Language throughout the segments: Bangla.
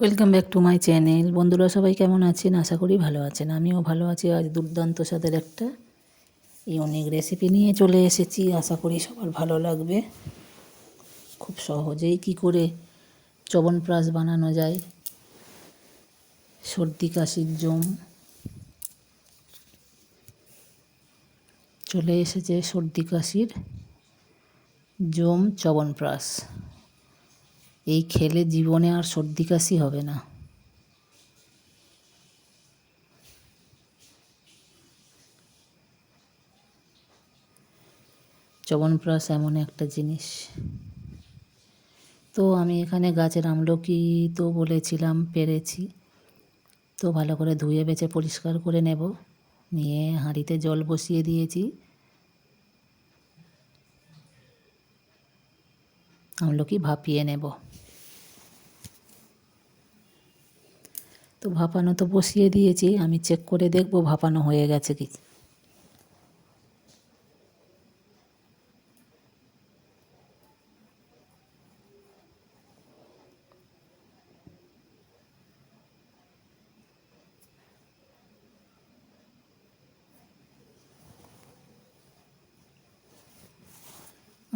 Welcome back to my channel বন্ধুরা, সবাই কেমন আছেন? আশা করি ভালো আছেন। আমিও ভালো আছি। আজ দুর্দান্ত স্বাদের একটা ইউনিক রেসিপি নিয়ে চলে এসেছি। আশা করি সবার ভালো লাগবে। খুব সহজেই কি করে চবনপ্রাশ বানানো যায়। সর্দি, কাশির জম। চলে এসেছে সর্দি, কাশির জম চবনপ্রাশ এই খেলে জীবনে আর সর্দি কাশি হবে না। চবনপ্রাশ এমন একটা জিনিস। তো আমি এখানে গাছের আমলকি তো বলেছিলাম, পেরেছি। তো ভালো করে ধুয়ে বেছে পরিষ্কার করে নেব। নিয়ে হাঁড়িতে জল বসিয়ে দিয়েছি। আমলকি ভাপিয়ে নেব। তো ভাপানো তো বসিয়ে দিয়েছি আমি চেক করে দেখব ভাপানো হয়ে গেছে কি।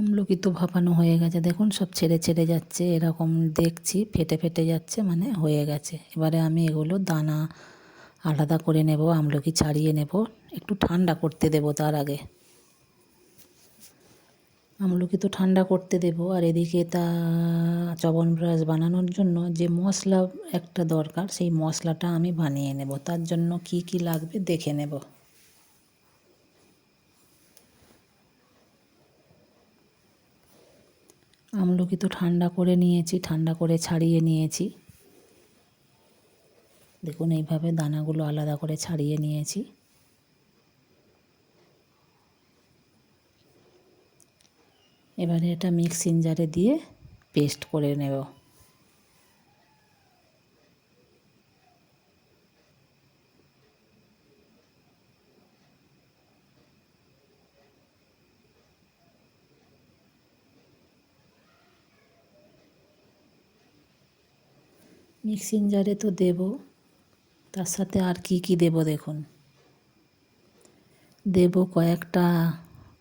আমলকি তো ভাপানো হয়ে গেছে। দেখুন, সব ছেড়ে ছেড়ে যাচ্ছে, এরকম দেখছি, ফেটে ফেটে যাচ্ছে মানে হয়ে গেছে। এবারে আমি এগুলো দানা আলাদা করে নেব, আমলকি ছাড়িয়ে নেব, একটু ঠান্ডা করতে দেব তার আগে। আমলকি তো ঠান্ডা করতে দেব, আর এদিকে তা চবনপ্রাশ বানানোর জন্য যে মশলা একটা দরকার, সেই মশলাটা আমি বানিয়ে নেব। তার জন্য কি কি লাগবে দেখে নেব। আমলকি তো ঠান্ডা করে নিয়েছি, ঠান্ডা করে ছাড়িয়ে নিয়েছি। দেখুন, এইভাবে দানাগুলো আলাদা করে ছাড়িয়ে নিয়েছি। এবারে এটা মিক্সিং জারে দিয়ে পেস্ট করে নেব। মিক্সিং জারে তো দেব, তার সাথে আর কি কি দেব দেখুন। দেব কয়েকটা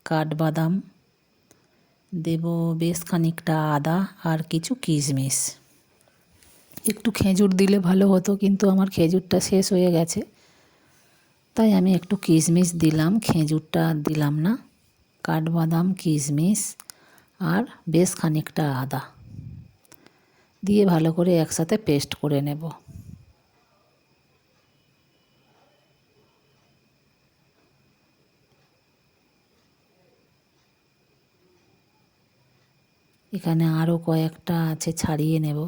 কাঠবাদাম, দেব বেশ খানিকটা আদা আর কিছু কিশমিশ। একটু খেজুর দিলে ভালো হতো, কিন্তু আমার খেজুরটা শেষ হয়ে গেছে, তাই আমি একটু কিশমিশ দিলাম, খেজুরটা দিলাম না, কাঠবাদাম, কিশমিশ আর বেশ খানিকটা আদা। দিয়ে ভালো করে একসাথে পেস্ট করে নেব। এখানে আরও কয়েকটা আছে ছাড়িয়ে নেব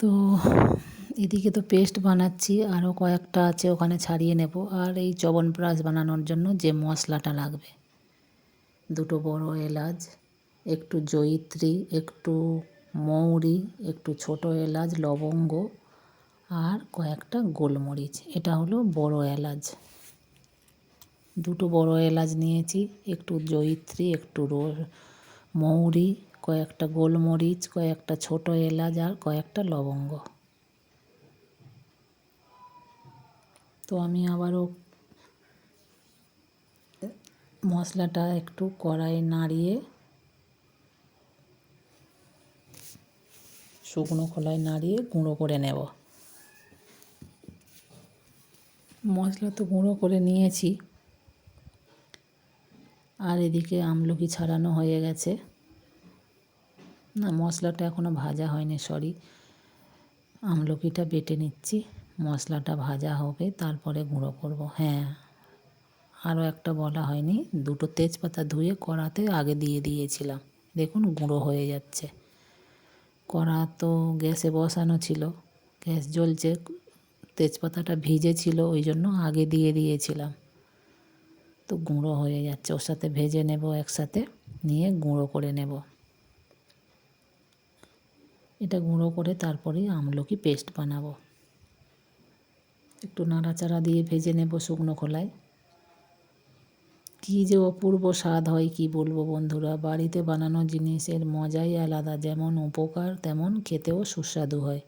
তো এদিকে তো পেস্ট বানাচ্ছি আরও কয়েকটা আছে ওখানে ছাড়িয়ে নেব। আর এই চবনপ্রাশ বানানোর জন্য যে মশলাটা লাগবে। দুটো বড় এলাচ, একটু জয়িত্রী, একটু মৌরি, একটু ছোট এলাচ, লবঙ্গ আর কয়েকটা গোলমরিচ। এটা হলো বড় এলাচ। দুটো বড় এলাচ নিয়েছি, একটু জয়িত্রী, একটু মৌরি, কয়েকটা গোলমরিচ, কয়েকটা ছোট এলাচ আর কয়েকটা লবঙ্গ। তো আমি আবারও মশলাটা একটু কড়াই নাড়িয়ে শুকনো খোলায় নাড়িয়ে গুঁড়ো করে নেব। মশলা তো গুঁড়ো করে নিয়েছি। আর এদিকে আমলকি ছাড়ানো হয়ে গেছে। না, মশলাটা এখনও ভাজা হয়নি সরি আমলকিটা বেটে নিচ্ছি। মশলাটা ভাজা হবে, তারপরে গুঁড়ো করব। হ্যাঁ আরও একটা বলা হয়নি। দুটো তেজপাতা ধুয়ে কড়াতে আগে দিয়ে দিয়েছিলাম। দেখুন, গুঁড়ো হয়ে যাচ্ছে। কড়া তো গ্যাসে বসানো ছিল। গ্যাস জ্বলছে, তেজপাতাটা ভিজে ছিল, ওই জন্য আগে দিয়ে দিয়েছিলাম। তো গুঁড়ো হয়ে যাচ্ছে, ওর সাথে ভেজে নেব একসাথে, নিয়ে গুঁড়ো করে নেব। এটা গুঁড়ো করে তারপরে আমলকি পেস্ট বানাবো। একটু নাড়াচাড়া দিয়ে ভেজে নেব শুকনো খোলায়। কী যে অপূর্ব স্বাদ হয় কি বলব বন্ধুরা, বাড়িতে বানানো জিনিসের মজাই আলাদা, যেমন উপকার তেমন খেতেও সুস্বাদু হয়।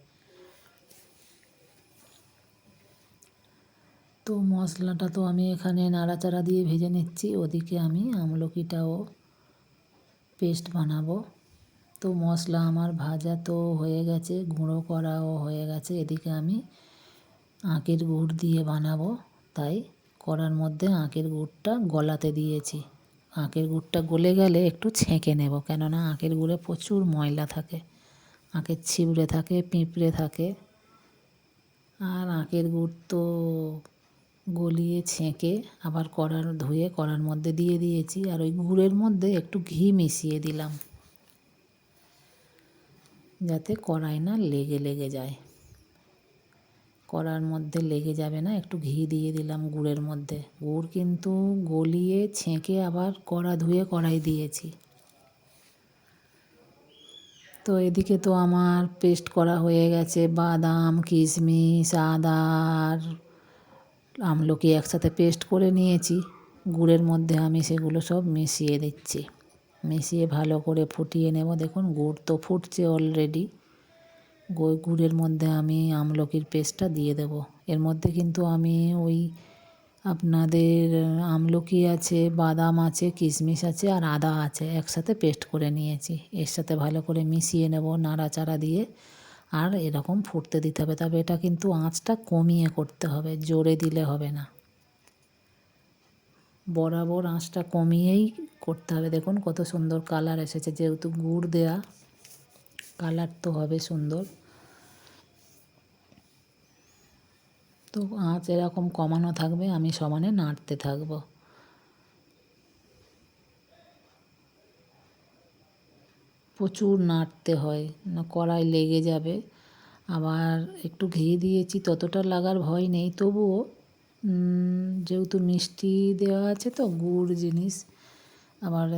তো মশলাটা তো আমি এখানে নাড়াচাড়া দিয়ে ভেজে নিচ্ছি, ওদিকে আমি আমলকিটাও পেস্ট বানাবো। তো মশলা আমার ভাজা তো হয়ে গেছে, গুঁড়ো করাও হয়ে গেছে, এদিকে আমি আঁকের গুড় দিয়ে বানাবো। তাই কড়ার মধ্যে আঁকের গুড়টা গলাতে দিয়েছি। আঁকের গুড়টা গলে গেলে একটু ছেঁকে নেব, কেননা আঁকের গুড়ে প্রচুর ময়লা থাকে। আঁকের ছিবড়ে থাকে, পিঁপড়ে থাকে। আর আঁকের গুড় তো গলিয়ে ছেঁকে আবার কড়ার ধুয়ে কড়ার মধ্যে দিয়ে দিয়েছি। আর ওই গুড়ের মধ্যে একটু ঘি মিশিয়ে দিলাম। যাতে কড়াই না লেগে লেগে যায়। কড়ার মধ্যে লেগে যাবে না। একটু ঘি দিয়ে দিলাম গুড়ের মধ্যে। গুড় কিন্তু গলিয়ে ছেঁকে আবার কড়া ধুয়ে কড়াই দিয়েছি। তো এদিকে তো আমার পেস্ট করা হয়ে গেছে। বাদাম, কিশমিশ আদা আর আমলকি একসাথে পেস্ট করে নিয়েছি। গুড়ের মধ্যে আমি সেগুলো সব মিশিয়ে দিচ্ছি। মিশিয়ে ভালো করে ফুটিয়ে নেব। দেখুন, গুড় তো ফুটছে অলরেডি গুড়ের মধ্যে আমি আমলকির পেস্টটা দিয়ে দেব। এর মধ্যে কিন্তু আমি ওই আপনাদের আমলকি আছে, বাদাম আছে, কিশমিশ আছে আর আদা আছে একসাথে পেস্ট করে নিয়েছি। এর সাথে ভালো করে মিশিয়ে নেব নাড়াচাড়া দিয়ে আর এরকম ফুটতে দিতে হবে। তবে এটা কিন্তু আঁচটা কমিয়ে করতে হবে, জোরে দিলে হবে না। বরাবর আঁচটা কমিয়েই করতে হবে। দেখুন কত সুন্দর কালার এসেছে, যেহেতু গুড় দেয়া। কালার তো হবে সুন্দর। তো আঁচ এরকম কমানো থাকবে, আমি সমানে নাড়তে থাকব। প্রচুর নাড়তে হয়, না কড়াই লেগে যাবে। আবার একটু ঘি দিয়েছি, ততটা লাগার ভয় নেই, তবুও যেহেতু মিষ্টি দেওয়া আছে তো, গুড় জিনিস আবার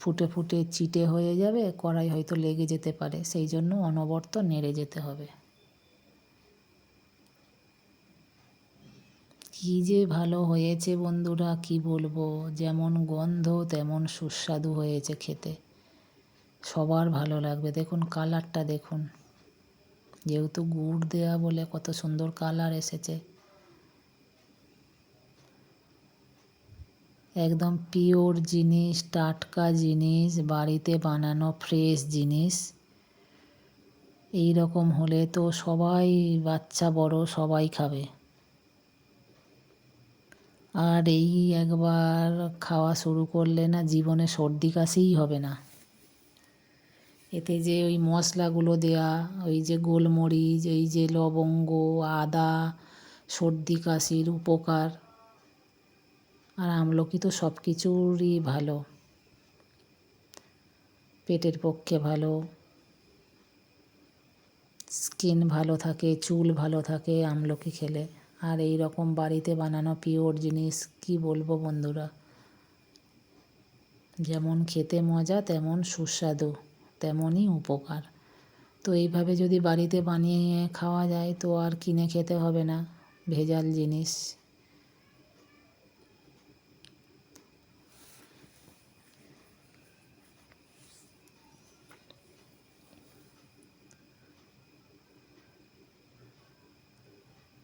ফুটে ফুটে চিটে হয়ে যাবে, কড়াই হয়তো লেগে যেতে পারে, সেই জন্য অনবরত নেড়ে যেতে হবে। কী যে ভালো হয়েছে বন্ধুরা, কি বলব? যেমন গন্ধ, তেমন সুস্বাদু হয়েছে খেতে। সবার ভালো লাগবে। দেখুন, কালারটা দেখুন। যেহেতু গুড় দেওয়া বলে কত সুন্দর কালার এসেছে। একদম পিওর জিনিস, টাটকা জিনিস, বাড়িতে বানানো ফ্রেশ জিনিস। এই রকম হলে তো সবাই, বাচ্চা বড় সবাই খাবে। আর এই একবার খাওয়া শুরু করলে না জীবনে সর্দি কাশিই হবে না। এতে যে ওই মশলাগুলো দেয়া, ওই যে গোলমরিচ, এই যে লবঙ্গ, আদা, সর্দি কাশির উপকার। আর আমলকি তো সব কিছুরই ভালো। পেটের পক্ষে ভালো। স্কিন ভালো থাকে, চুল ভালো থাকে আমলকি খেলে। আর এই রকম বাড়িতে বানানো পিওর জিনিস কি বলব বন্ধুরা? যেমন খেতে মজা, তেমন সুস্বাদু, তেমনই উপকার। তো এইভাবে যদি বাড়িতে বানিয়ে খাওয়া যায় তো আর কিনে খেতে হবে না। ভেজাল জিনিস।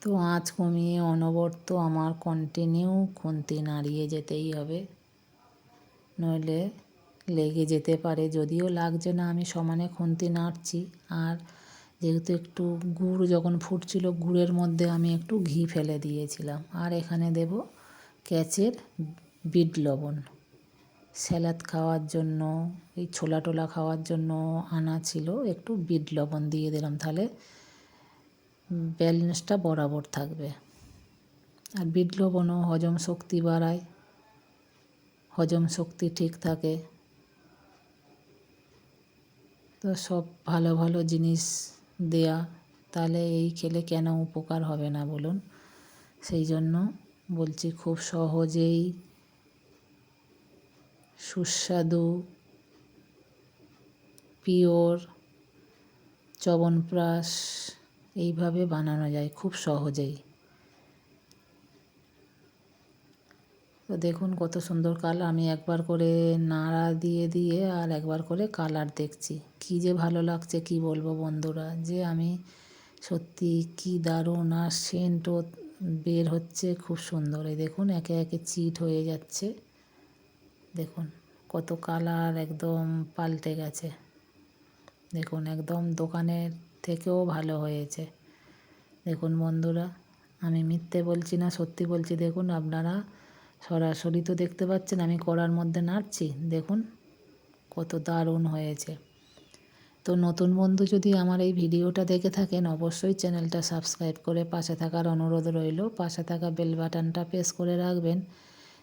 তো আঁচ কমিয়ে অনবরত আমার কন্টিনিউ খুন্তি নাড়িয়ে যেতেই হবে। নইলে লেগে যেতে পারে, যদিও লাগছে না আমি সমানে খুন্তি নাড়ছি। আর যেহেতু একটু গুড় যখন ফুটছিল, গুড়ের মধ্যে আমি একটু ঘি ফেলে দিয়েছিলাম। আর এখানে দেব ক্যাচের বিট লবণ। স্যালাদ খাওয়ার জন্য, এই ছোলা টোলা খাওয়ার জন্য আনা ছিল, একটু বিট লবণ দিয়ে দিলাম। তাহলে ব্যালেন্সটা বরাবর থাকবে। আর বিট লবণও হজম শক্তি বাড়ায়, হজম শক্তি ঠিক থাকে। তো সব ভালো ভালো জিনিস দেয়া, তাহলে এই খেলে কেন উপকার হবে না বলুন? সেই জন্য বলছি খুব সহজেই সুস্বাদু, পিওর চবনপ্রাশ এইভাবে বানানো যায় খুব সহজেই। তো দেখুন কত সুন্দর কালার। আমি একবার করে নাড়া দিয়ে দিয়ে আর একবার করে কালার দেখছি। কি যে ভালো লাগছে, কি বলব বন্ধুরা? যে আমি সত্যি কি দারুণ আর সেন্টও বের হচ্ছে খুব সুন্দর। এই দেখুন, একে একে চিট হয়ে যাচ্ছে। দেখুন কত কালার একদম পাল্টে গেছে। দেখুন, একদম দোকানের থেকেও ভালো হয়েছে। দেখুন বন্ধুরা, আমি মিথ্যে বলছি না, সত্যি বলছি। দেখুন, আপনারা সরাসরি তো দেখতে পাচ্ছেন, আমি কড়ার মধ্যে নাড়ছি। দেখুন, কত দারুণ হয়েছে। তো নতুন বন্ধু যদি আমার এই ভিডিওটা দেখে থাকেন, অবশ্যই চ্যানেলটা সাবস্ক্রাইব করে পাশে থাকার অনুরোধ রইল। পাশে থাকা বেল বাটনটা প্রেস করে রাখবেন,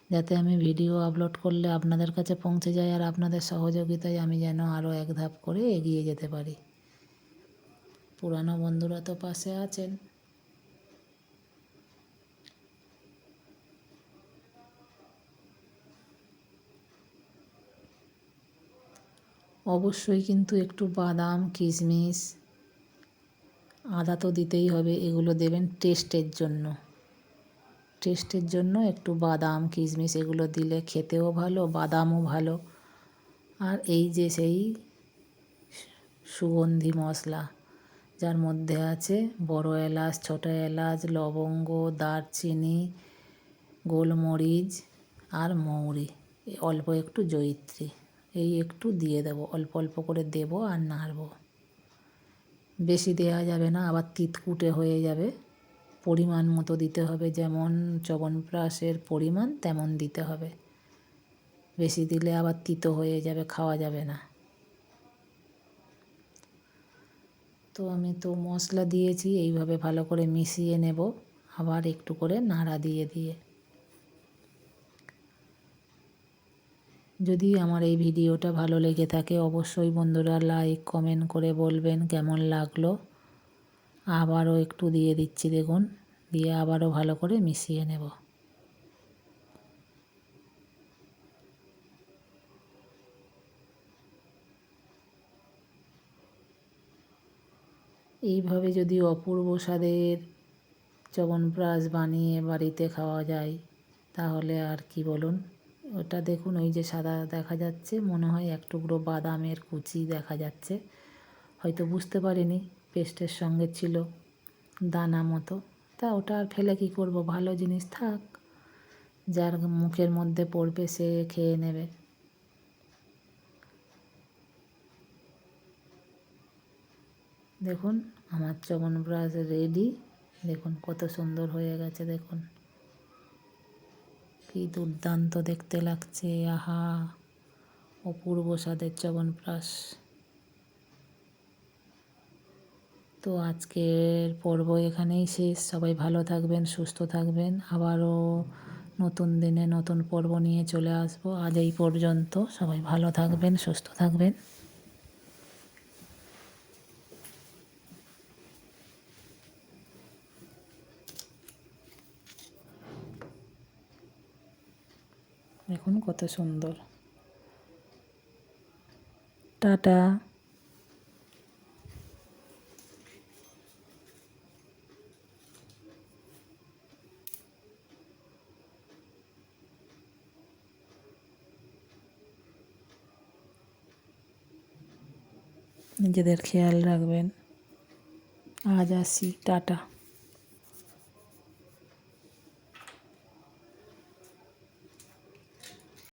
যাতে আমি ভিডিও আপলোড করলে আপনাদের কাছে পৌঁছে যায় আর আপনাদের সহযোগিতায় আমি যেন আরও এক ধাপ করে এগিয়ে যেতে পারি। পুরানো বন্ধুরা তো পাশে আছেন। অবশ্যই কিন্তু একটু বাদাম, কিশমিশ, আদা তো দিতেই হবে, এগুলো দেবেন টেস্টের জন্য। টেস্টের জন্য একটু বাদাম, কিশমিশ এগুলো দিলে খেতেও ভালো, বাদামও ভালো। আর এই যে সেই সুগন্ধি মশলা যার মধ্যে আছে বড় এলাচ, ছোটো এলাচ, লবঙ্গ, দারচিনি, গোলমরিচ আর মৌরি। অল্প একটু জয়িত্রী। এই একটু দিয়ে দেবো। অল্প অল্প করে দেব আর নাড়ব। বেশি দেওয়া যাবে না, আবার তিতকুটে হয়ে যাবে। পরিমাণ মতো দিতে হবে। যেমন চবনপ্রাশের পরিমাণ, তেমন দিতে হবে। বেশি দিলে আবার তিতো হয়ে যাবে, খাওয়া যাবে না। তো আমি তো মশলা দিয়েছি, এইভাবে ভালো করে মিশিয়ে নেব। আবার একটু করে নাড়া দিয়ে দিয়ে। যদি আমার এই ভিডিওটা ভালো লেগে থাকে, অবশ্যই বন্ধুরা লাইক, কমেন্ট করে বলবেন কেমন লাগল। আবারও একটু দিয়ে দিচ্ছি, দেখুন। দিয়ে আবারও ভালো করে মিশিয়ে নেব। এইভাবে যদি অপূর্ব স্বাদের চবনপ্রাশ বানিয়ে বাড়িতে খাওয়া যায়, তাহলে আর কি বলুন? ওটা দেখুন, ওই যে সাদা দেখা যাচ্ছে, মনে হয় এক টুকরো বাদামের কুচি দেখা যাচ্ছে। হয়তো বুঝতে পারিনি, পেস্টের সঙ্গে ছিল দানা মতো। তা ওটা আর ফেলে কী করব? ভালো জিনিস থাক, যার মুখের মধ্যে পড়বে সে খেয়ে নেবে। দেখুন, আমার চবনপ্রাশ রেডি দেখুন, কত সুন্দর হয়ে গেছে, দেখুন। কি দুর্দান্ত দেখতে লাগছে, আহা! অপূর্ব স্বাদের চবনপ্রাশ তো আজকের পর্ব এখানেই শেষ। সবাই ভালো থাকবেন, সুস্থ থাকবেন। আবারও নতুন দিনে নতুন পর্ব নিয়ে চলে আসব। আজ এই পর্যন্ত সবাই ভালো থাকবেন, সুস্থ থাকবেন দেখুন কত সুন্দর। টাটা। নিজেদের খেয়াল রাখবেন। আজ আসি। টাটা।